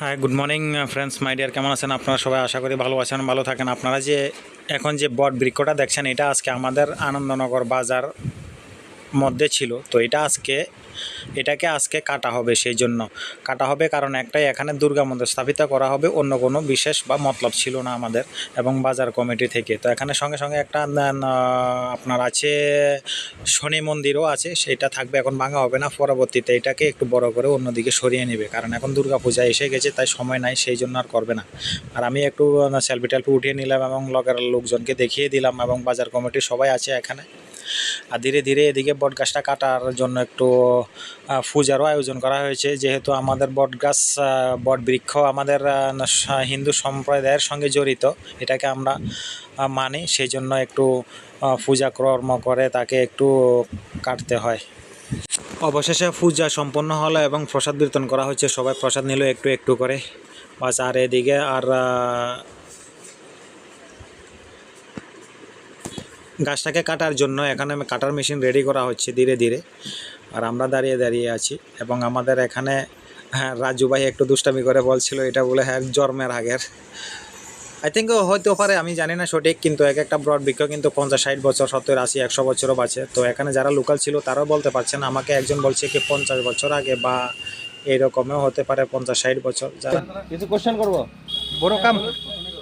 Hi good morning friends my dear কেমন আছেন? আপনারা সবাই আশা করি ভালো আছেন, ভালো থাকেন। আপনারা যে এখন যে বট বৃক্ষটা দেখছেন, এটা আজকে আমাদের আনন্দনগর বাজার মধ্যে ছিল। তো এটা আজকে, এটাকে আজকে কাটা হবে সেই জন্য কাটা হবে কারণ একটাই, এখানে দুর্গা মন্দির স্থাপিত করা হবে, অন্য কোনো বিশেষ বা মতলব ছিল না আমাদের এবং বাজার কমিটি থেকে। তো এখানে সঙ্গে সঙ্গে একটা আপনার আছে শনি মন্দিরও আছে, সেটা থাকবে, এখন ভাঙা হবে না, পরবর্তীতে এটাকে একটু বড় করে অন্যদিকে সরিয়ে নেবে। কারণ এখন দুর্গা পূজা এসে গেছে, তাই সময় নাই সেই জন্য আর করবে না। আর আমি একটু সেলফি টেলফি উঠিয়ে নিলাম এবং লগের লোকজনকে দেখিয়ে দিলাম এবং বাজার কমিটির সবাই আছে এখানে। আর ধীরে ধীরে এদিকে বট গাছটা কাটার জন্য একটু পূজারও আয়োজন করা হয়েছে। যেহেতু আমাদের বট গাছ বট বৃক্ষ আমাদের হিন্দু সম্প্রদায়ের সঙ্গে জড়িত, এটাকে আমরা মানি সেই জন্য একটু পূজা কর্ম করে তাকে একটু কাটতে হয়। অবশেষে পূজা সম্পন্ন হলো এবং প্রসাদ বিতরণ করা হচ্ছে। সবাই প্রসাদ নিল একটু একটু করে। বাস আর এদিকে আর গাছটাকে কাটার জন্য এখানে কাটার মেশিন রেডি করা হচ্ছে ধীরে ধীরে। আর আমরা দাঁড়িয়ে দাঁড়িয়ে আছি এবং আমাদের এখানে হ্যাঁ রাজু ভাই একটু দুষ্টামি করে বলছিল, এটা বলে হ্যাঁ জন্মের আগের। আই থিঙ্ক হয়তো পারে, আমি জানি না সঠিক, কিন্তু এক একটা ব্রড বৃক্ষ কিন্তু পঞ্চাশ, ষাট বছর, সত্তর, আশি, একশো বছরও বাঁচে। তো এখানে যারা লোকাল ছিল, তারাও বলতে পারছেন, আমাকে একজন বলছে কি পঞ্চাশ বছর আগে বা এরকমও হতে পারে পঞ্চাশ, ষাট বছর। যারা কিছু কোশ্চেন করব? বড় কাম,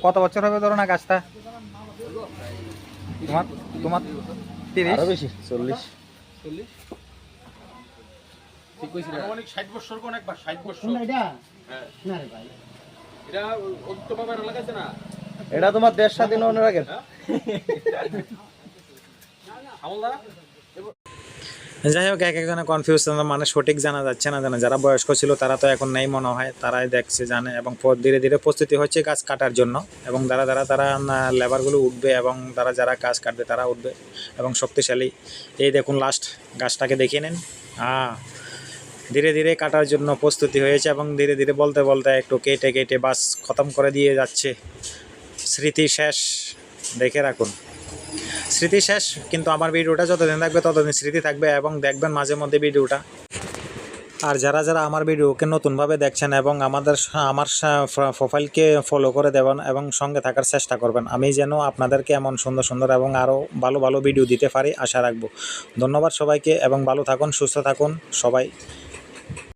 কত বছর হবে ধরো না গাছটা? তোমার তোমার তিরিশ? আরও বেশি চল্লিশ। আনুমানিক ষাট বছর কোন একবার ষাট বছর এটা? অদ্য বাবার লাগাইছে না? এটা তোমার দেড় স্বাধীন অনেক আগের আমলদা যাই হোক এক একজনের কনফিউজ মানে সঠিক জানা যাচ্ছে না জানা। যারা বয়স্ক ছিল, তারা তো এখন নেই মনে হয়, তারাই দেখছে, জানে এবং ধীরে ধীরে প্রস্তুতি হচ্ছে গাছ কাটার জন্য এবং যারা যারা, তারা লেবারগুলো উঠবে এবং তারা যারা গাছ কাটবে, তারা উঠবে এবং শক্তিশালী। এই দেখুন লাস্ট গাছটাকে দেখিয়ে নিন। হ্যাঁ ধীরে ধীরে কাটার জন্য প্রস্তুতি হয়েছে এবং ধীরে ধীরে বলতে বলতে একটু কেটে কেটে বাস খতম করে দিয়ে যাচ্ছে। স্মৃতি শেষ। দেখে রাখুন। স্মৃতি শেষ, কিন্তু আমার ভিডিওটা যতদিন থাকবে ততদিন স্মৃতি থাকবে এবং দেখবেন মাঝে মধ্যে ভিডিওটা। আর যারা যারা আমার ভিডিওকে নতুনভাবে দেখছেন এবং আমাদের আমার প্রোফাইলকে ফলো করে দেবেন এবং সঙ্গে থাকার চেষ্টা করবেন, আমি যেন আপনাদেরকে এমন সুন্দর সুন্দর এবং আরও ভালো ভালো ভিডিও দিতে পারি, আশা রাখব। ধন্যবাদ সবাইকে এবং ভালো থাকুন, সুস্থ থাকুন সবাই।